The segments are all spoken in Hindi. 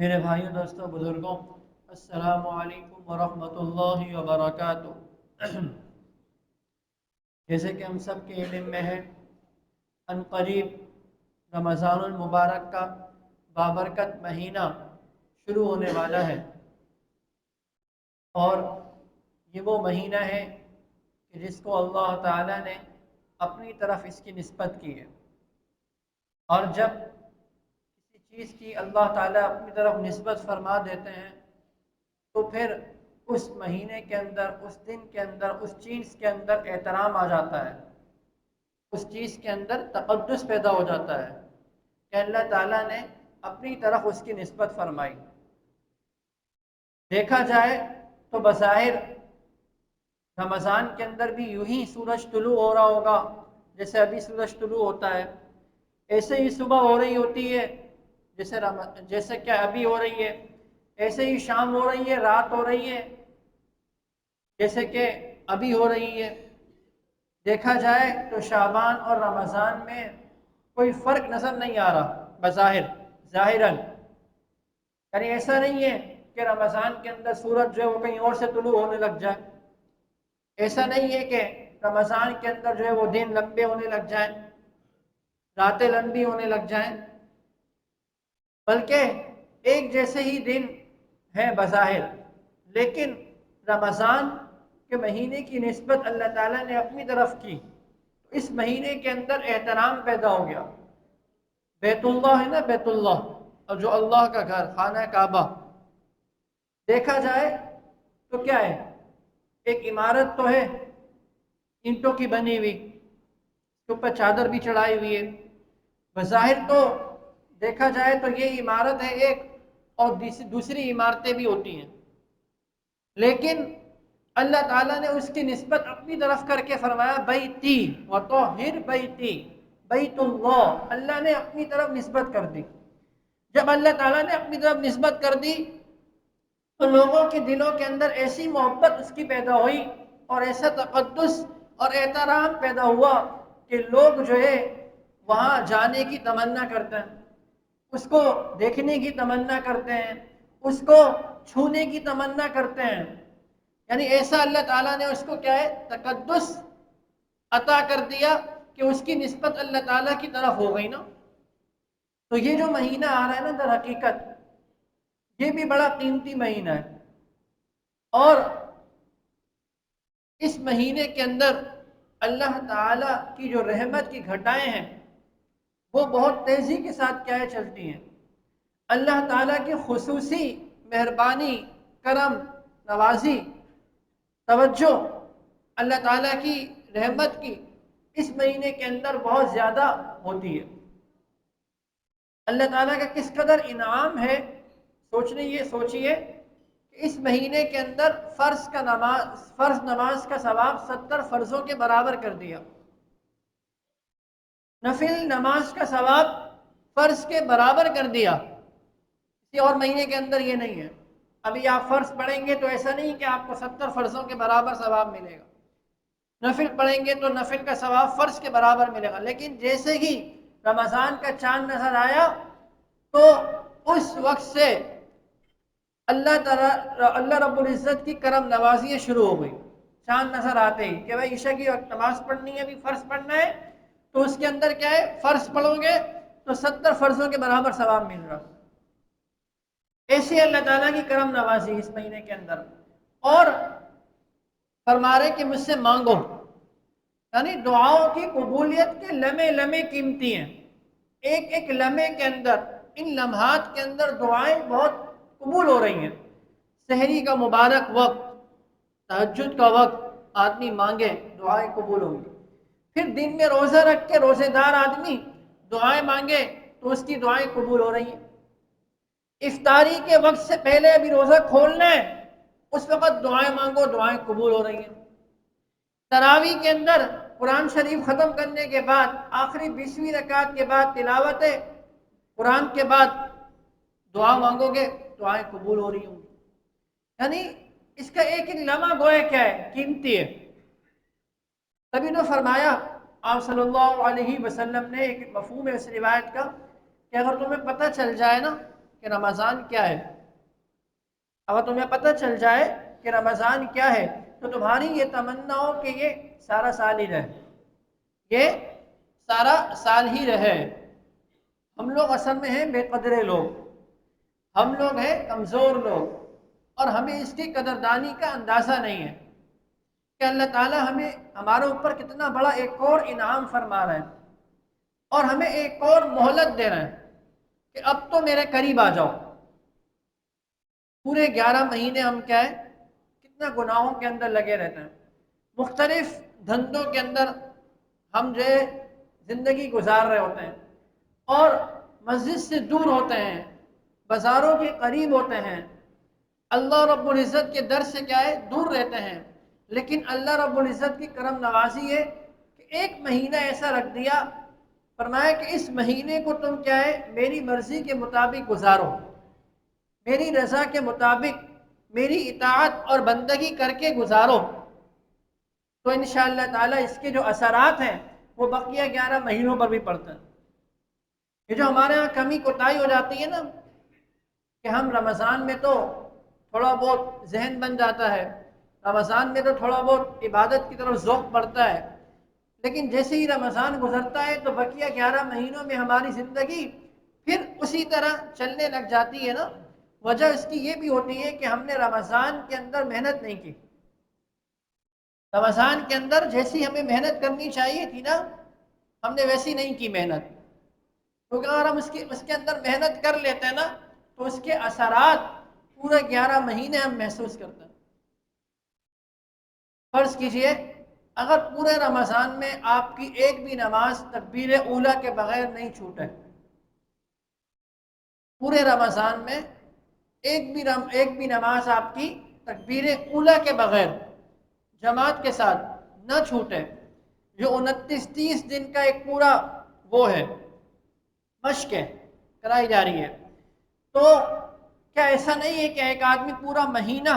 मेरे भाइयों, दोस्तों, बुज़ुर्गों अस्सलाम वालेकुम वरहमतुल्लाहि वबरकातुहू। जैसे कि हम सब के इल्म में है, अनकरीब रमज़ानुल मुबारक का बाबरकत महीना शुरू होने वाला है। और ये वो महीना है कि जिसको अल्लाह ताला ने अपनी तरफ़ इसकी नस्बत की है। और जब चीज़ की अल्लाह ताला अपनी तरफ़ नस्बत फरमा देते हैं तो फिर उस महीने के अंदर, उस दिन के अंदर, उस चीज़ के अंदर एहतराम आ जाता है। उस चीज़ के अंदर तकदस पैदा हो जाता है कि अल्लाह ताला ने अपनी तरफ़ उसकी नस्बत फरमाई। देखा जाए तो बज़ाहिर रमज़ान के अंदर भी यूँ ही सूरज तुलू हो रहा होगा, जैसे अभी सूरज तुलू होता है। ऐसे ही सुबह हो रही होती है जैसे रम, जैसे क्या अभी हो रही है, ऐसे ही शाम हो रही है, रात हो रही है, जैसे कि अभी हो रही है। देखा जाए तो शाबान और रमज़ान में कोई फ़र्क नज़र नहीं आ रहा, बज़ाहिर, ज़ाहिरन। यानी ऐसा नहीं है कि रमज़ान के अंदर सूरज जो है वो कहीं और से तुलू होने लग जाए। ऐसा नहीं है कि रमज़ान के अंदर जो है वो दिन लंबे होने लग जाए, रातें लंबी होने लग जाएँ। बल्कि एक जैसे ही दिन हैं बज़ाहिर, लेकिन रमज़ान के महीने की नस्बत अल्लाह ताला ने अपनी तरफ़ की तो इस महीने के अंदर एहतराम पैदा हो गया। बैतुल्ला है ना बैतुल्लाह? और जो अल्लाह का घर, खाना काबा। देखा जाए तो क्या है? एक इमारत तो है, ईंटों की बनी हुई, उसके ऊपर चादर भी चढ़ाई हुई है। बज़ाहिर तो देखा जाए तो ये इमारत है एक, और दूसरी इमारतें भी होती हैं। लेकिन अल्लाह ताला ने उसकी नस्बत अपनी तरफ़ करके फरमाया बई ती व तो हिर बई ती बैतुल्लाह। अल्लाह ने अपनी तरफ़ नस्बत कर दी। जब अल्लाह ताला ने अपनी तरफ़ नस्बत कर दी तो लोगों के दिलों के अंदर ऐसी मोहब्बत उसकी पैदा हुई, और ऐसा तकदस और एहतराम पैदा हुआ कि लोग जो है, वहाँ जाने की तमन्ना करते हैं। उसको देखने की तमन्ना करते हैं, उसको छूने की तमन्ना करते हैं। यानी ऐसा अल्लाह ताला ने उसको क्या है? तकदस अता कर दिया कि उसकी नस्बत अल्लाह ताला की तरफ़ हो गई ना। तो ये जो महीना आ रहा है ना, दर हकीकत, ये भी बड़ा कीमती महीना है। और इस महीने के अंदर अल्लाह ताला की जो रहमत की घटाएँ हैं वो बहुत तेज़ी के साथ क्या है, चलती हैं। अल्लाह ताला की खसूसी, मेहरबानी, करम, नवाजी, तवज्जो, अल्लाह ताला की रहमत की इस महीने के अंदर बहुत ज़्यादा होती है। अल्लाह ताला का किस कदर इनाम है, सोचने ये, सोचिए इस महीने के अंदर फ़र्ज़ का नमाज़, फ़र्ज़ नमाज़ का सवाब सत्तर फ़र्ज़ों के बराबर कर दिया। नफिल नमाज़ का सवाब फ़र्ज़ के बराबर कर दिया। किसी और महीने के अंदर ये नहीं है। अभी आप फ़र्ज़ पढ़ेंगे तो ऐसा नहीं कि आपको सत्तर फ़र्ज़ों के बराबर सवाब मिलेगा। नफिल पढ़ेंगे तो नफिल का सवाब फ़र्ज़ के बराबर मिलेगा। लेकिन जैसे ही रमज़ान का चाँद नज़र आया तो उस वक्त से अल्लाह तला, अल्लाह इज़्ज़त की करम नवाजियाँ शुरू हो गई। चाँद नज़र आते ही कि भाई ईशा की नमाज़ पढ़नी है, अभी फ़र्ज़ पढ़ना है तो उसके अंदर क्या है? फ़र्ज़ पढ़ोगे तो सत्तर फ़र्जों के बराबर सवाब मिल रहा ऐसे अल्लाह ताला की करम नवाजी इस महीने के अंदर। और फरमा रहे कि मुझसे मांगो। यानी दुआओं की कबूलियत के लम्हे लम्हे कीमती हैं। एक एक लम्हे के अंदर, इन लम्हात के अंदर दुआएँ बहुत कबूल हो रही हैं। शहरी का मुबारक वक्त तहजद का वक्त, आदमी मांगे, दुआएँ कबूल होंगी। फिर दिन में रोज़ा रख के रोज़ेदार आदमी दुआएँ मांगे तो उसकी दुआएँ कबूल हो रही हैं। इफ्तारी के वक्त से पहले अभी रोज़ा खोलना है, उस वक्त दुआएँ मांगो, दुआएँ कबूल हो रही हैं। तरावी के अंदर कुरान शरीफ ख़त्म करने के बाद, आखिरी बीसवीं रकात के बाद तिलावत कुरान के बाद दुआ मांगोगे, दुआएँ कबूल हो रही होंगी। यानी इसका एक एक लम्हा गोया क्या है? कीमती है। तभी तो फरमाया, आप सल्लल्लाहु अलैहि वसल्लम ने एक मफहूम है इस रिवायत का कि अगर तुम्हें पता चल जाए ना कि रमज़ान क्या है, अगर तुम्हें पता चल जाए कि रमज़ान क्या है तो तुम्हारी ये तमन्ना हो कि ये सारा साल ही रहे। ये सारा साल ही रहे। हम लोग असल में हैं बेकदरे लोग। हम लोग हैं कमज़ोर लोग। और हमें इसकी कदरदानी का अंदाज़ा नहीं है। कि अल्लाह ताला हमें हमारे ऊपर कितना बड़ा एक और इनाम फरमा रहा है और हमें एक और मोहलत दे रहे हैं कि अब तो मेरे करीब आ जाओ। पूरे ग्यारह महीने हम क्या है, कितना गुनाहों के अंदर लगे रहते हैं। मुख्तलिफ़ धंधों के अंदर हम जो है ज़िंदगी गुजार रहे होते हैं और मस्जिद से दूर होते हैं, बाज़ारों के करीब होते हैं। अल्लाह रब्बुल इज़्ज़त के दर से क्या है, दूर रहते हैं। लेकिन अल्लाह रब्बुल इज़्ज़त की करम नवाजी है कि एक महीना ऐसा रख दिया, फरमाया कि इस महीने को तुम क्या है, मेरी मर्ज़ी के मुताबिक गुजारो, मेरी रज़ा के मुताबिक मेरी इतात और बंदगी करके गुजारो। तो इन ताला इसके जो असरात हैं, वो बकिया ग्यारह महीनों पर भी पड़ते हैं। ये जो हमारे यहाँ कमी कोताही हो जाती है ना, कि हम रमज़ान में तो थोड़ा बहुत जहन बन जाता है रमज़ान में तो थोड़ा बहुत इबादत की तरफ़ ज़ौक बढ़ता है, लेकिन जैसे ही रमज़ान गुजरता है तो बकिया ग्यारह महीनों में हमारी ज़िंदगी फिर उसी तरह चलने लग जाती है ना। वजह इसकी ये भी होती है कि हमने रमज़ान के अंदर मेहनत नहीं की। रमज़ान के अंदर जैसी हमें मेहनत करनी चाहिए थी ना, हमने वैसी नहीं की मेहनत। क्योंकि तो अगर हम उसके उसके अंदर मेहनत कर लेते हैं ना तो उसके असरात पूरे ग्यारह महीने हम महसूस करते हैं। फ़र्ज़ कीजिए अगर पूरे रमज़ान में आपकी एक भी नमाज़ तकबीर ओला के बगैर नहीं छूटे पूरे रमज़ान में एक भी रम, एक भी नमाज़ आपकी तकबीर ओला के बगैर जमात के साथ न छूटे जो उनतीस तीस दिन का एक पूरा वो है मश्क है कराई जा रही है। तो क्या ऐसा नहीं है कि एक आदमी पूरा महीना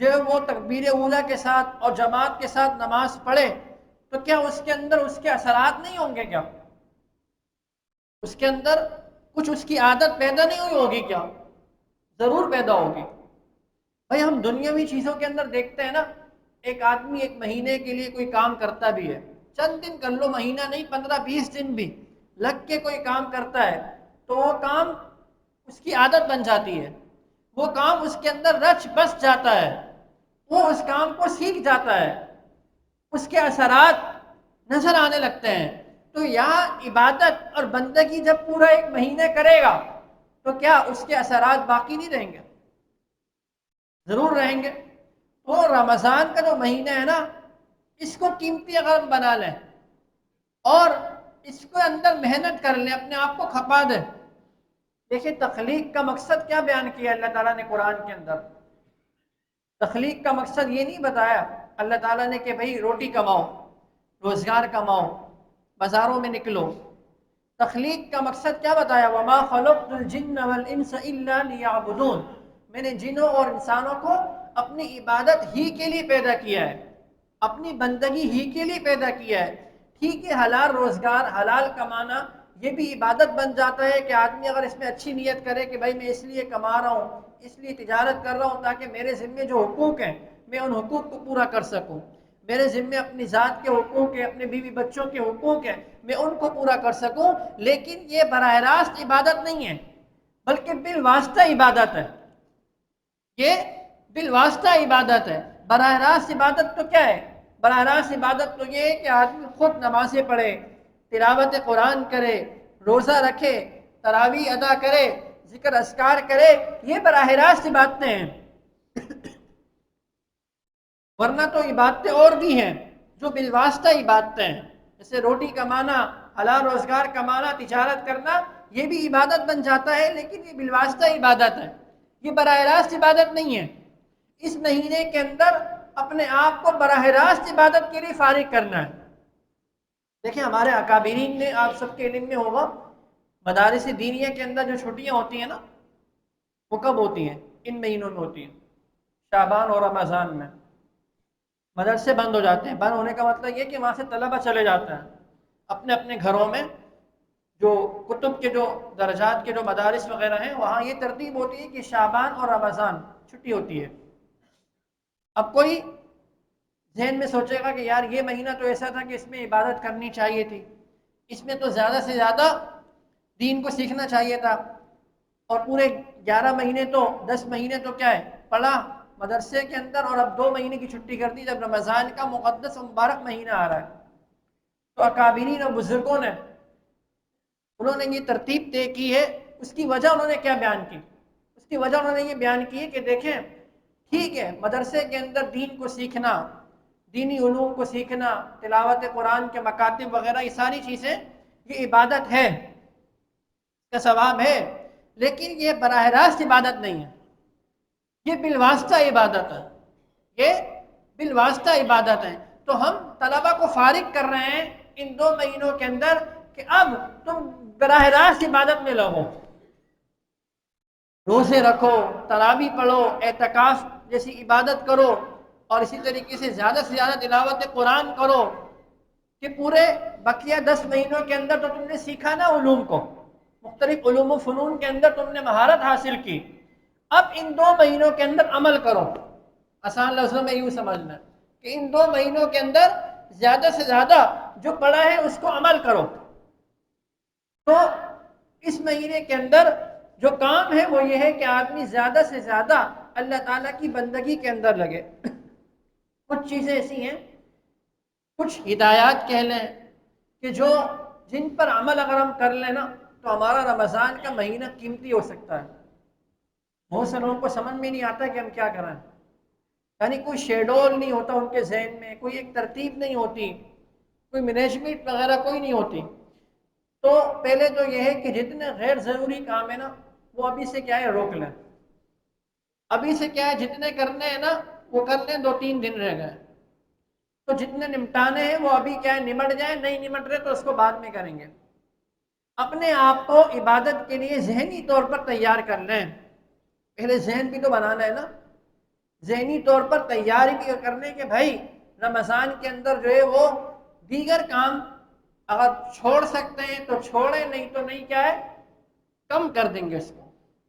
जो है वो तकबीर उला के साथ और जमात के साथ नमाज़ पढ़े तो क्या उसके अंदर उसके असरात नहीं होंगे क्या? उसके अंदर कुछ उसकी आदत पैदा नहीं हुई होगी क्या? ज़रूर पैदा होगी। भाई, हम दुनियावी चीज़ों के अंदर देखते हैं ना, एक आदमी एक महीने के लिए कोई काम करता भी है, चंद दिन कर लो, महीना नहीं, पंद्रह, बीस दिन भी लग के कोई काम करता है तो वो काम उसकी आदत बन जाती है। वो काम उसके अंदर रच बस जाता है। वो उस काम को सीख जाता है। उसके असरात नज़र आने लगते हैं। तो यहाँ इबादत और बंदगी जब पूरा एक महीने करेगा तो क्या उसके असरात बाकी नहीं रहेंगे? ज़रूर रहेंगे। तो रमज़ान का जो महीना है ना, इसको कीमती अगर हम बना लें और इसको अंदर मेहनत कर लें, अपने आप को खपा दें। देखिए, तखलीक का मकसद क्या बयान किया अल्लाह ताला ने कुरान के अंदर। तखलीक का मकसद ये नहीं बताया, अल्लाह ताला ने कि भाई रोटी कमाओ, रोज़गार कमाओ, बाज़ारों में निकलो। तखलीक का मकसद क्या बताया? वमा खलुक़ुल मैंने जिनों और इंसानों को अपनी इबादत ही के लिए पैदा किया है, अपनी बंदगी ही के लिए पैदा किया है। ठीक है, हलाल रोज़गार, हलाल कमाना, ये भी इबादत बन जाता है कि आदमी अगर इसमें अच्छी नीयत करे कि भाई मैं इसलिए कमा रहा हूँ इसलिए तजारत कर रहा हूँ ताकि मेरे ज़िम्मे जो हकूक़ हैं, मैं उन हुकूक को पूरा कर सकूँ। मेरे ज़िम्मे अपनी ज़ात के हकूक़ हैं, अपने बीवी बच्चों के हकूक़ हैं, मैं उनको पूरा कर सकूँ, लेकिन ये बरह रास्त इबादत नहीं है, बल्कि बिल वास्ता इबादत है। ये बिल वास्ता इबादत है। बरह रास्त इबादत तो क्या है? बरह रास्त इबादत तो ये है कि आदमी खुद नमाजें पढ़े, तिलावत कुरान करे, रोज़ा रखे, तरावी अदा करे ज़िक्र असकार करे, ये बरह रास्त इबादतें हैं। वरना तो इबादतें और भी हैं, जो बिलवास्ता इबादतें हैं। जैसे रोटी कमाना, हलाल रोज़गार कमाना, तिजारत करना, ये भी इबादत बन जाता है, लेकिन ये बिलवास्ता इबादत है। ये बरह रास्त इबादत नहीं है। इस महीने के अंदर अपने आप को बरह रास्त इबादत के लिए फारिग करना है। देखिए, हमारे अकाबरीन ने, आप सबके इलम में होगा मदारस दीनिया के अंदर जो छुट्टियाँ होती हैं ना, वो कब होती हैं? इन महीनों में होती हैं। शाबान और रमज़ान में। मदरसे बंद हो जाते हैं। बंद होने का मतलब ये कि वहाँ से तलबा चले जाते हैं। अपने अपने घरों में जो कुतुब के जो दर्जात के जो मदारस वगैरह हैं, वहाँ ये तरतीब होती है कि शाबान और रमज़ान छुट्टी होती है। अब कोई जहन में सोचेगा कि यार ये महीना तो ऐसा था कि इसमें इबादत करनी चाहिए थी। इसमें तो ज़्यादा से ज़्यादा दीन को सीखना चाहिए था। और पूरे ग्यारह महीने तो दस महीने तो क्या है, पढ़ा मदरसे के अंदर और अब दो महीने की छुट्टी कर दी, जब रमज़ान का मुक़दस मुबारक महीना आ रहा है। तो अकाबरीन और बुज़ुर्गों ने, उन्होंने ये तरतीब तय की है, उसकी वजह उन्होंने क्या बयान की? उसकी वजह उन्होंने ये बयान की है कि देखें, ठीक है, मदरसे के अंदर दीन को सीखना, दीनी उलूम को सीखना तिलावत कुरान के मकातब वगैरह, ये सारी चीज़ें, ये इबादत है। का सवाब है, लेकिन ये बरह रास्त इबादत नहीं है। ये बिलवास्ता इबादत है। ये बिलवास्ता इबादत है। तो हम तलबा को फारिग कर रहे हैं इन दो महीनों के अंदर कि अब तुम बरह रास्त इबादत में लगो। रोज़े रखो तरावी पढ़ो, एतकाफ जैसी इबादत करो, और इसी तरीके से ज़्यादा से ज़्यादा तिलावत कुरान करो कि पूरे बकिया दस महीनों के अंदर तो तुमने सीखा ना उलूम को। मुख्तलिफ़ फ़नून के अंदर तुमने महारत हासिल की। अब इन दो महीनों के अंदर अमल करो। आसान लफ्ज़ों में यूँ समझना कि इन दो महीनों के अंदर ज़्यादा से ज़्यादा जो पढ़ा है उसको अमल करो। तो इस महीने के अंदर जो काम है वो ये है कि आदमी ज़्यादा से ज़्यादा अल्लाह ताला की बंदगी के अंदर लगे। कुछ चीज़ें ऐसी हैं, कुछ हिदायत कह लें कि जो जिन पर अमल अगर हम कर लें ना तो हमारा रमज़ान का महीना कीमती हो सकता है। बहुत से लोगों को समझ में नहीं आता कि हम क्या करें। यानी कोई शेडोल नहीं होता उनके जहन में, कोई एक तरतीब नहीं होती, कोई मैनेजमेंट वगैरह कोई नहीं होती। तो पहले तो यह है कि जितने गैर ज़रूरी काम है ना, वो अभी से क्या है, रोक लें। अभी से क्या है, जितने करने हैं ना, वो कर लें, दो तीन दिन रह गए। तो जितने निपटाने हैं, वो अभी क्या है, निमट जाए, नहीं निमट रहे तो उसको बाद में करेंगे। अपने आप को इबादत के लिए जहनी तौर पर तैयार कर लें। पहले जहन भी तो बनाना है ना। जहनी तौर पर तैयारी भी करने के भाई रमज़ान के अंदर जो है वो दीगर काम अगर छोड़ सकते हैं तो छोड़े, नहीं तो नहीं क्या है? कम कर देंगे उसको।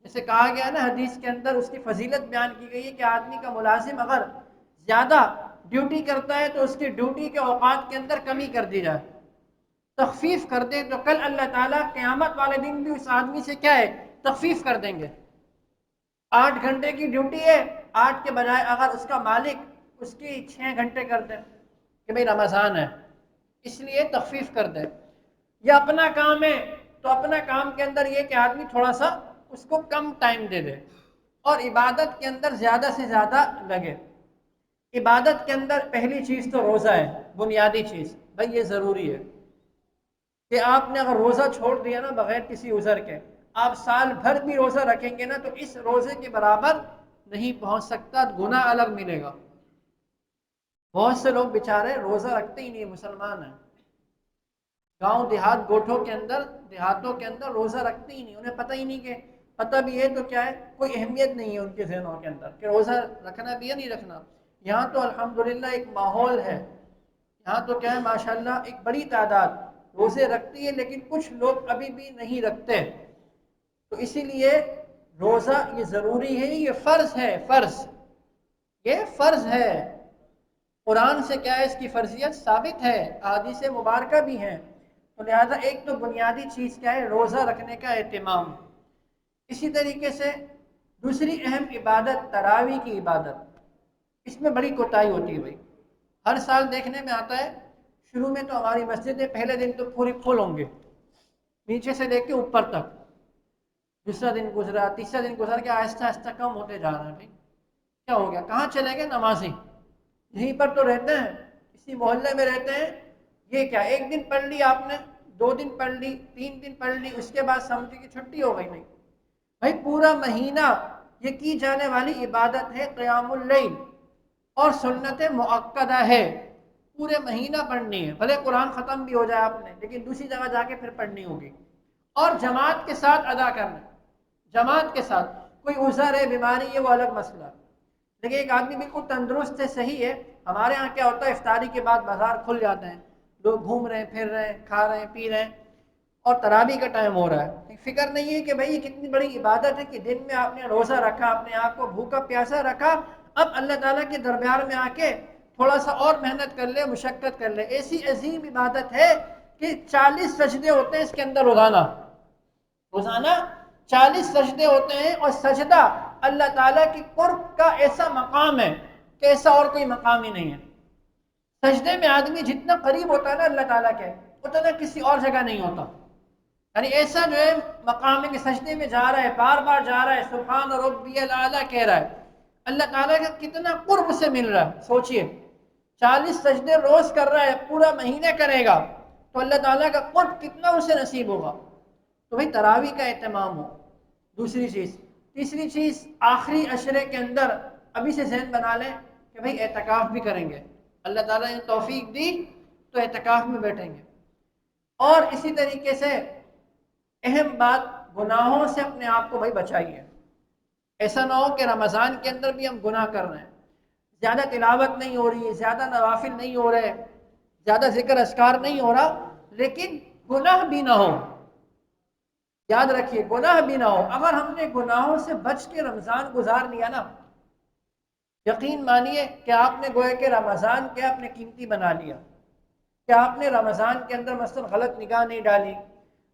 जैसे कहा गया ना हदीस के अंदर, उसकी फजीलत बयान की गई है कि आदमी का मुलाजिम अगर ज़्यादा ड्यूटी करता है तो उसकी ड्यूटी के औकात के अंदर कमी कर दी जाए। तखफीफ कर दे तो कल अल्लाह ताला क़यामत वाले दिन भी उस आदमी से क्या है? तखफीफ कर देंगे। आठ घंटे की ड्यूटी है, आठ के बजाय अगर उसका मालिक उसकी छः घंटे कर दे कि भाई रमज़ान है, इसलिए तखफीफ कर दे। या अपना काम है तो अपना काम के अंदर ये कि आदमी थोड़ा सा उसको कम टाइम दे दे और इबादत के अंदर ज़्यादा से ज़्यादा लगे। इबादत के अंदर पहली चीज़ तो रोज़ा है, बुनियादी चीज़, भाई ये ज़रूरी है। कि आपने अगर रोज़ा छोड़ दिया ना बगैर किसी उज़र के, आप साल भर भी रोज़ा रखेंगे ना तो इस रोज़े के बराबर नहीं पहुँच सकता गुना अलग मिलेगा। बहुत से लोग बेचारे रोज़ा रखते ही नहीं मुसलमान हैं। गाँव देहात गोठों के अंदर, देहातों के अंदर रोज़ा रखते ही नहीं, उन्हें पता ही नहीं कि पता भी है तो क्या है, कोई अहमियत नहीं है उनके जहनों के अंदर कि रोज़ा रखना भी है नहीं रखना। यहाँ तो अल्हम्दुलिल्लाह एक माहौल है, यहाँ तो क्या है, माशाल्लाह एक बड़ी तादाद रोज़े रखती है, लेकिन कुछ लोग अभी भी नहीं रखते तो इसीलिए रोज़ा ये ज़रूरी है, ये फ़र्ज़ है, फ़र्ज़। ये फ़र्ज़ है। कुरान से क्या है, इसकी फ़र्जियत साबित है आदिश मुबारक भी हैं। तो लिहाजा एक तो बुनियादी चीज़ क्या है, रोज़ा रखने का अहतमाम इसी तरीके से दूसरी अहम इबादत, तरावी की इबादत। इसमें बड़ी कोताही होती है भाई। हर साल देखने में आता है शुरू में तो हमारी मस्जिद है पहले दिन तो पूरी फुल होंगे। नीचे से लेके ऊपर तक। दूसरा दिन गुजरा, तीसरा दिन गुजर के आहिस्ता आहिस्ता कम होते जा रहा है भाई। क्या हो गया? कहाँ चले गए नमाजी? यहीं पर तो रहते हैं, इसी मोहल्ले में रहते हैं। ये क्या, एक दिन पढ़ ली आपने, दो दिन पढ़ ली, तीन दिन पढ़ ली, उसके बाद समझी की छुट्टी हो गई नहीं। भाई पूरा महीना ये की जाने वाली इबादत है, क़यामुल और सुन्नत मुक्दा है। पूरे महीना पढ़नी है। भले कुरान ख़त्म भी हो जाए आपने, लेकिन दूसरी जगह जाके फिर पढ़नी होगी। और जमात के साथ अदा करना। जमात के साथ। कोई उजर है, बीमारी है वो अलग मसला। देखिए, एक आदमी बिल्कुल तंदुरुस्त है सही है। हमारे यहाँ क्या होता है, इफ्तारी के बाद बाज़ार खुल जाते हैं। लोग घूम रहे हैं, फिर रहे हैं, खा रहे हैं, पी रहे हैं। और तरावी का टाइम हो रहा है। फ़िक्र नहीं है कि भाई ये कितनी बड़ी इबादत है कि दिन में आपने रोज़ा रखा, अपने आप को भूखा, प्यासा रखा। अब अल्लाह ताला के दरबार में आके थोड़ा सा और मेहनत कर ले, मुशक्क़त कर ले। ऐसी अजीम इबादत है कि चालीस सजदे होते हैं इसके अंदर रोज़ाना। रोज़ाना चालीस सजदे होते हैं और सजदा अल्लाह ताला की कुर्ब का ऐसा मकाम है कि ऐसा और कोई मकाम ही नहीं है। सजदे में आदमी जितना करीब होता है ना, अल्लाह ताला के, उतना किसी और जगह नहीं होता। यानी ऐसा जो है, मकाम है कि सजदे में जा रहा है बार बार जा रहा है सुबहान और आला कह रहा है। अल्लाह ताला का कितना कुर्ब से मिल रहा है, सोचिए। चालीस सजदे रोज कर रहा है, पूरा महीने करेगा तो अल्लाह ताला का कुर्ब कितना उसे नसीब होगा? तो भाई तरावी का अहतमाम हो। दूसरी चीज़, तीसरी चीज़, आखिरी अशरे के अंदर अभी से जहन बना लें कि भाई एहतिकाफ भी करेंगे। अल्लाह ताला ने तौफीक दी तो एहतिकाफ में बैठेंगे। और इसी तरीके से अहम बात, गुनाहों से अपने आप को भाई बचाइए। ऐसा ना हो कि रमज़ान के अंदर भी हम गुनाह कर रहे हैं। ज़्यादा तिलावत नहीं हो रही है, ज़्यादा नवाफिल नहीं हो रहे ज़्यादा ज़िक्र असकार नहीं हो रहा, लेकिन गुनाह भी ना हो। याद रखिए, गुनाह भी ना हो। अगर हमने गुनाहों से बच के रमज़ान गुजार लिया ना, यकीन मानिए कि आपने गोए के रमज़ान के अपने कीमती बना लिया। कि आपने रमज़ान के अंदर मसल गलत निगाह नहीं डाली,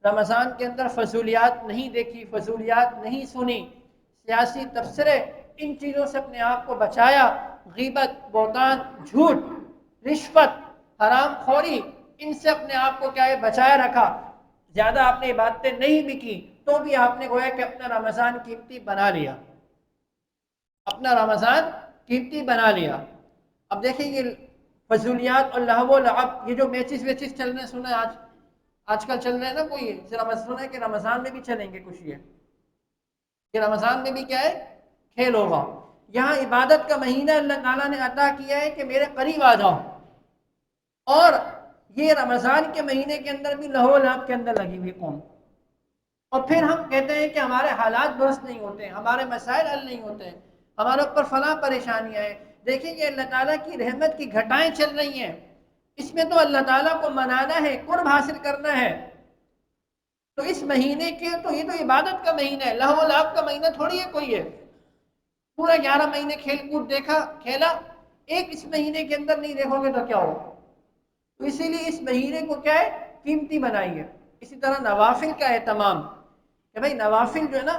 रमज़ान के अंदर फजूलियात नहीं देखी, फजूलियात नहीं सुनी, सियासी तबसरे इन चीज़ों से अपने आप को बचाया गीबत बोतान झूठ, रिश्वत, हराम, खोरी, इनसे अपने आप को क्या है, बचाए रखा। ज़्यादा आपने इबादतें नहीं भी की तो भी आपने गोया कि अपना रमज़ान कीमती बना लिया। अपना रमज़ान कीमती बना लिया। अब देखिए ये फजूलियात और लहब, ये जो मैचिस वेचिस चल रहे सुना आज, आजकल चल रहे हैं ना कोई सुना है कि रमज़ान में भी चलेंगे कुछ ये। कि रमज़ान में भी क्या है, खेल होगा। यहाँ इबादत का महीना अल्लाह ताला ने अता किया है कि मेरे करीब आ जाओ। और ये रमज़ान के महीने के अंदर भी लहो लाभ के अंदर लगी हुई कौम। और फिर हम कहते हैं कि हमारे हालात दुरुस्त नहीं होते, हमारे मसाइल हल नहीं होते, हमारे ऊपर फला परेशानियाँ हैं। देखिए अल्लाह ताला की रहमत की घटाएँ चल रही हैं। इसमें तो अल्लाह ताला को मनाना है, कुर्ब हासिल करना है। तो इस महीने के तो ये तो इबादत का महीना है लहो लाभ का महीना थोड़ी है कोई है। पूरा ग्यारह महीने खेल कूद देखा, खेला। एक इस महीने के अंदर नहीं देखोगे तो क्या होगा? तो इसीलिए इस महीने को क्या है? कीमती बनाइए। इसी तरह नवाफिल का एहतमाम कि भाई नवाफिल जो है ना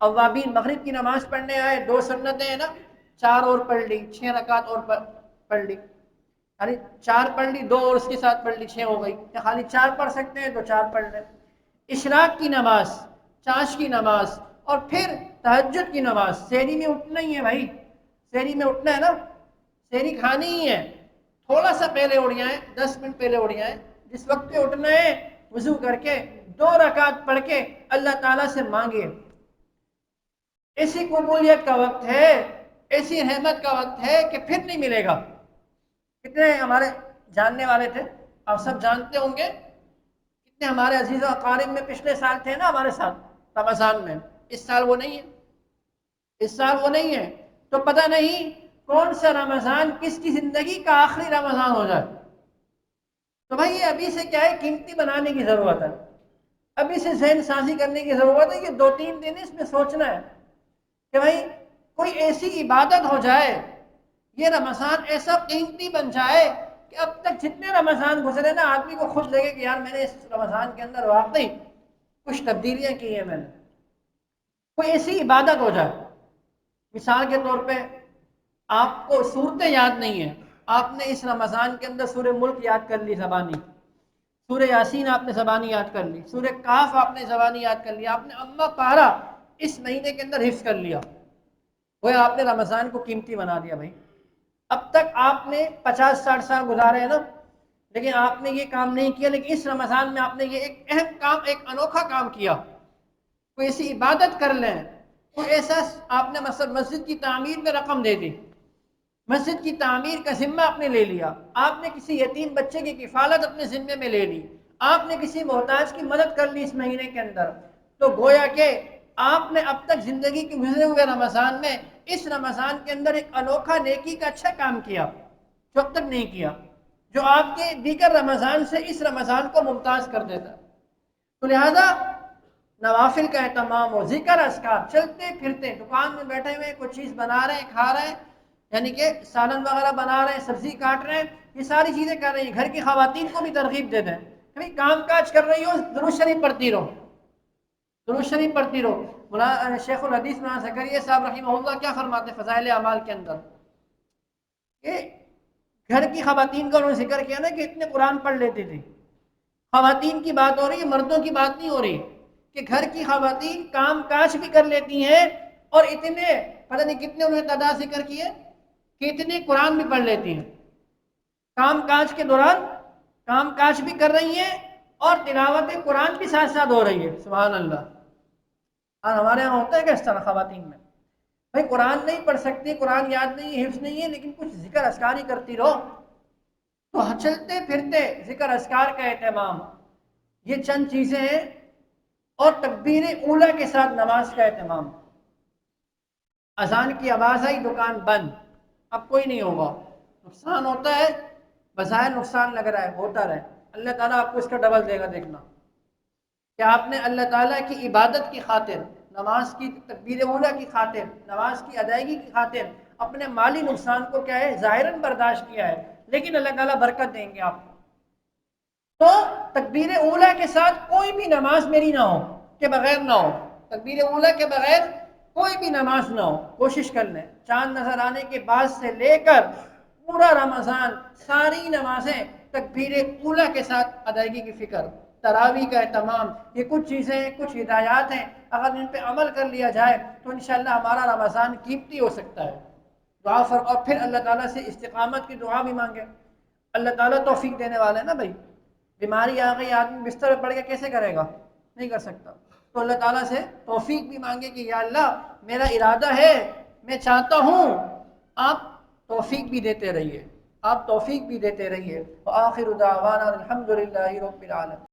अवाबीन मगरब की नमाज़ पढ़ने आए, दो सन्नतें हैं ना, चार और पढ़ ली छः रकात और पढ़ ली। खाली चार पढ़ ली, दो और उसके साथ पढ़ ली छः हो गई। या खाली चार पढ़ सकते हैं तो चार पढ़ लें। इशराक की नमाज़, चाश की नमाज़, और फिर तहजद की नमाज़। शहरी में उठना ही है भाई। शहरी में उठना है ना। शहरी खानी ही है। थोड़ा सा पहले उड़ जाए दस मिनट पहले उड़ जाए जिस वक्त पे उठना है, वज़ू करके, दो रकात पढ़ के अल्लाह ताला से मांगे। ऐसी कबूलियत का वक्त है, ऐसी रहमत का वक्त है कि फिर नहीं मिलेगा। कितने हमारे जानने वाले थे, आप सब जानते होंगे। कितने हमारे अज़ीज़ अकारिब में पिछले साल थे ना हमारे साथ, रमज़ान में। इस साल वो नहीं है। इस साल वो नहीं है। तो पता नहीं कौन सा रमज़ान किसकी ज़िंदगी का आखिरी रमज़ान हो जाए। तो भाई ये अभी से क्या है? कीमती बनाने की ज़रूरत है। अभी से जहन साजी करने की ज़रूरत है ये दो तीन दिन इसमें सोचना है कि भाई कोई ऐसी इबादत हो जाए, ये रमज़ान ऐसा कीमती बन जाए कि अब तक जितने रमज़ान गुजरे ना, आदमी को खुद लगे कि यार मैंने इस रमज़ान के अंदर वाकई कुछ तब्दीलियाँ की हैं मैंने। कोई ऐसी इबादत हो जाए। मिसाल के तौर पे, आपको सूरतें याद नहीं है। आपने इस रमज़ान के अंदर सूर्य मुल्क याद कर ली, जबानी। सूर्य यासीन आपने जबानी याद कर ली। सूर्य काफ आपने जबानी याद कर लिया आपने अम्मा पारा इस महीने के अंदर हिफ्स कर लिया। वो आपने रमज़ान को कीमती बना दिया भाई। अब तक आपने पचास, साठ साल गुजारे हैं ना, लेकिन आपने ये काम नहीं किया, लेकिन इस रमज़ान में आपने ये एक अहम काम, एक अनोखा काम किया। कोई ऐसी इबादत कर लें कोई ऐसा आपने मसल मस्जिद की तामीर में रकम दे दी। मस्जिद की तामीर का जिम्मा आपने ले लिया। आपने किसी यतीम बच्चे की किफ़ालत अपने ज़िम्मे में ले ली। आपने किसी मोहताज की मदद कर ली इस महीने के अंदर। तो गोया के आपने अब तक ज़िंदगी के गुजरे हुए रमज़ान में इस रमज़ान के अंदर एक अनोखा नेकी का अच्छा काम किया, जो अब तक नहीं किया, जो आपके दीगर रमज़ान से इस रमज़ान को मुमताज़ कर देता। तो लिहाजा नवाफिल का अहतमाम हो ज़िक्र असकार चलते फिरते, दुकान में बैठे हुए, कुछ चीज़ बना रहे हैं, खा रहे हैं, यानी कि सालन वगैरह बना रहे हैं, सब्ज़ी काट रहे हैं, ये सारी चीज़ें कर रही हैं, घर की खातन को भी तरगीब दे दें। कभी काम काज कर रही हो, दुरुस्त शरीफ पढ़ती रहो। दुरुस्त शरीफ पढ़ती रहो। मुला शेख हदीस मौलाना सकरिया साहब रही क्या फरमाते फ़जाइल अमाल के अंदर? कि घर की खातन का उन्होंने ज़िक्र किया ना कि इतने कुरान पढ़ लेती थी। खातन की बात हो रही है, मर्दों की बात नहीं हो रही। कि घर की खातन काम काज भी कर लेती हैं और इतने, पता नहीं कितने उन्होंने तादाद ज़िक्र किए कि इतने कुरान भी पढ़ लेती हैं। काम काज के दौरान काम काज भी कर रही हैं और तिलावत कुरान भी साथ साथ हो रही है सुबह अल्लाह और हमारे यहाँ होता है क्या इस तरह खातन में? भाई, कुरान नहीं पढ़ सकती, कुरान याद नहीं है हिफ्स नहीं है, लेकिन कुछ ज़िक्र असकार ही करती रहो। तो चलते फिरते ज़िक्र असकार का अहतमाम ये चंद चीज़ें हैं और तकबीर ऊला के साथ नमाज़ का अहतमाम अजान की आवाज़ आई, दुकान बंद। अब कोई नहीं होगा। नुकसान होता है बजाय नुकसान लग रहा है, होता रहे। अल्लाह ताला आपको इसका डबल देगा देखना। कि आपने अल्लाह ताला की इबादत की खातिर, नमाज़ की, तकबीर ओला की खातिर, नमाज़ की अदायगी की खातिर, अपने माली नुकसान को क्या है, ज़ाहिरन बर्दाश्त किया है। लेकिन अल्लाह ताला बरकत देंगे आपको। तो तकबीर उला के साथ कोई भी नमाज़ मेरी ना हो, के बगैर ना हो। तकबीर उला के बगैर कोई भी नमाज़ ना हो, कोशिश कर लें। चाँद नज़र आने के बाद से लेकर पूरा रमज़ान, सारी नमाजें तकबीर उला के साथ अदायगी की फ़िक्र, तरावी का तमाम ये कुछ चीज़ें कुछ हिदायत हैं। अगर इन पर अमल कर लिया जाए तो इन हमारा रमज़ान कीमती हो सकता है। दुआ फर, और फिर अल्लाह ताला से इस्तकामत की दुआ भी मांगे। अल्लाह ताला तौफीक देने वाले हैं ना भाई? बीमारी आ गई, आदमी बिस्तर पर पड़ गया, कैसे करेगा? नहीं कर सकता। तो अल्लाह ताला से तौफीक भी मांगे कि या अल्लाह, मेरा इरादा है, मैं चाहता हूँ, आप तौफीक भी देते रहिए। आप तौफीक भी देते रहिए। आखिर दावाना अलहमदिल्ला रब्बिल आलमीन।